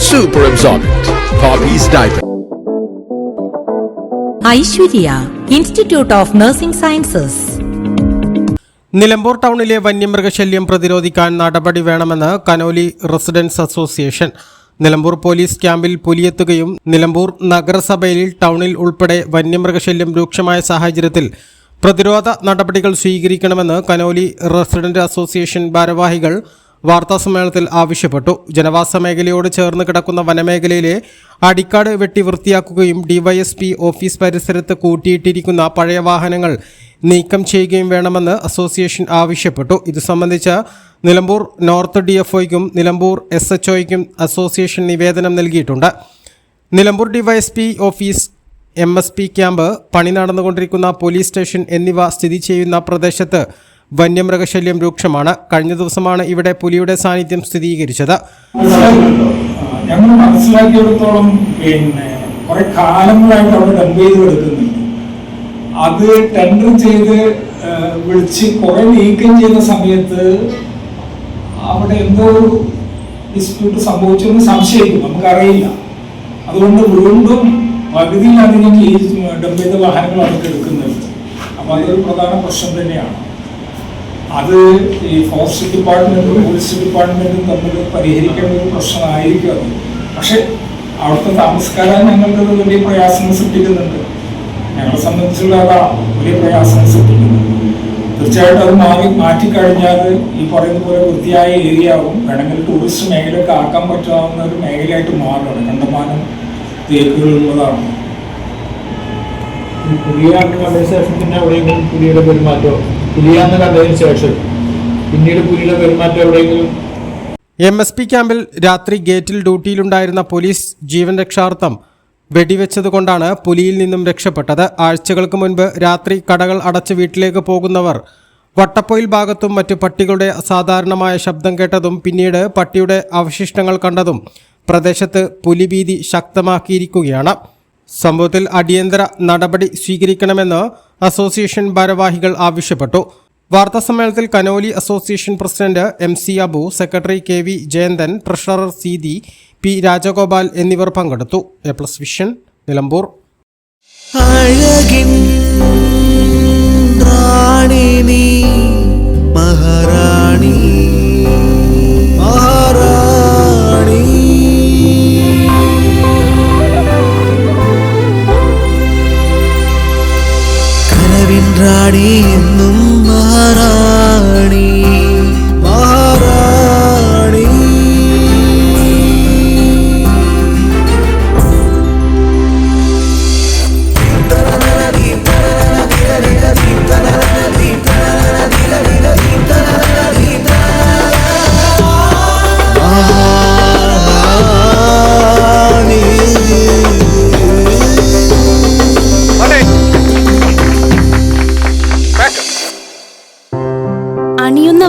Super absorbent. Hobbies diaper. Aishwarya institute of nursing sciences Nilambur ടൗണിലെ വന്യമൃഗശല്യം പ്രതിരോധിക്കാൻ നടപടി വേണമെന്ന് Conolly residence association Nilambur police ക്യാമ്പിൽ പുലിയെത്തുകയും നിലമ്പൂർ നഗരസഭയിൽ ടൗണിൽ ഉൾപ്പെടെ വന്യമൃഗശല്യം രൂക്ഷമായ സാഹചര്യത്തിൽ പ്രതിരോധ നടപടികൾ സ്വീകരിക്കണമെന്ന് കനോലി റെസിഡന്റ് അസോസിയേഷൻ ഭാരവാഹികൾ വാർത്താസമ്മേളനത്തിൽ ആവശ്യപ്പെട്ടു. ജനവാസ മേഖലയോട് ചേർന്ന് കിടക്കുന്ന വനമേഖലയിലെ അടിക്കാട് വെട്ടി വൃത്തിയാക്കുകയും ഡിവൈഎസ്പി ഓഫീസ് പരിസരത്ത് കൂട്ടിയിട്ടിരിക്കുന്ന പഴയ വാഹനങ്ങൾ നീക്കം ചെയ്യുകയും വേണമെന്ന് അസോസിയേഷൻ ആവശ്യപ്പെട്ടു. ഇത് സംബന്ധിച്ച് നിലമ്പൂർ നോർത്ത് ഡി എഫ് ഒയ്ക്കും നിലമ്പൂർ എസ് എച്ച് ഒയ്ക്കും അസോസിയേഷൻ നിവേദനം നൽകിയിട്ടുണ്ട്. Nilambur DYSP office M S P camp പണി നടന്നുകൊണ്ടിരിക്കുന്ന പോലീസ് സ്റ്റേഷൻ എന്നിവ സ്ഥിതി ചെയ്യുന്ന പ്രദേശത്ത് വന്യമൃഗശല്യം രൂക്ഷമാണ്. കഴിഞ്ഞ ദിവസമാണ് ഇവിടെ പുലിയുടെ സാന്നിധ്യം സ്ഥിരീകരിച്ചത്. ഞങ്ങൾ മനസ്സിലാക്കിയിടത്തോളം പിന്നെ കുറെ കാലങ്ങളായിട്ട് അവിടെ ഡംപ് ചെയ്ത് കിടക്കുന്നുണ്ട് അത് ടെൻഡർ ചെയ്ത് വിളിച്ച് കുറെ നീക്കം ചെയ്ത സമയത്ത് അവിടെ എന്തോ ഡിസ്പ്യൂട്ട് സംഭവിച്ചെന്ന് സംശയിക്കും. നമുക്കറിയില്ല. അതുകൊണ്ട് വീണ്ടും പകുതിയിലധികം ഈ ഡംപ് ചെയ്ത വാഹനങ്ങൾ അവർക്ക് എടുക്കുന്നുണ്ട് അപ്പോൾ അതൊരു പ്രധാന പ്രശ്നം തന്നെയാണ്. അത് ഈ ഫോറസ്റ്റ് ഡിപ്പാർട്ട്മെന്റും പോലീസ് ഡിപ്പാർട്ട്മെന്റും തമ്മിൽ പരിഹരിക്കേണ്ട ഒരു പ്രശ്നമായിരിക്കും. അത് പക്ഷെ അവിടുത്തെ താമസക്കാരായ ഞങ്ങൾക്ക് വലിയ പ്രയാസങ്ങൾ സൃഷ്ടിക്കുന്നുണ്ട്. ഞങ്ങളെ സംബന്ധിച്ചുള്ള അതാ വലിയ പ്രയാസങ്ങൾ സൃഷ്ടിക്കുന്നുണ്ട്. തീർച്ചയായിട്ടും അത് മാറി മാറ്റിക്കഴിഞ്ഞാൽ ഈ പറയുന്ന പോലെ വൃത്തിയായ ഏരിയ ആവും. വേണമെങ്കിൽ ടൂറിസ്റ്റ് മേഖലയൊക്കെ ആക്കാൻ പറ്റാവുന്ന ഒരു മേഖലയായിട്ട് മാറണം കണ്ടമാനം തേക്കുകളുള്ളതാണ്. പുതിയ അഡ്മിനിസ്ട്രേഷൻ പിന്നെ എവിടെയെങ്കിലും പുതിയൊരു പെരുമാറ്റോ പുലിയാന്ന് കണ്ടതിന് ശേഷം പിന്നീട് പുലിയുടെ പെരുമാറ്റം എവിടെയെങ്കിലും? എം എസ് പി ക്യാമ്പിൽ രാത്രി ഗേറ്റിൽ ഡ്യൂട്ടിയിലുണ്ടായിരുന്ന പോലീസ് ജീവൻ രക്ഷാർത്ഥം വെടിവെച്ചതുകൊണ്ടാണ് പുലിയിൽ നിന്നും രക്ഷപ്പെട്ടത്. ആഴ്ചകൾക്ക് മുൻപ് രാത്രി കടകൾ അടച്ച് വീട്ടിലേക്ക് പോകുന്നവർ വട്ടപ്പൊയിൽ ഭാഗത്തും മറ്റു പട്ടികളുടെ അസാധാരണമായ ശബ്ദം കേട്ടതും പിന്നീട് പട്ടിയുടെ അവശിഷ്ടങ്ങൾ കണ്ടതും പ്രദേശത്ത് പുലിഭീതി ശക്തമാക്കിയിരിക്കുകയാണ്. സംഭവത്തിൽ അടിയന്തര നടപടി സ്വീകരിക്കണമെന്ന് അസോസിയേഷൻ ഭാരവാഹികൾ ആവശ്യപ്പെട്ടു. വാർത്താസമ്മേളനത്തിൽ Conolly association president M C Abu secretary K V Jayanthan treasurer Seethi P Rajagopal എന്നിവർ പങ്കെടുത്തു. A plus vision Nilambur. Maharani എന്നും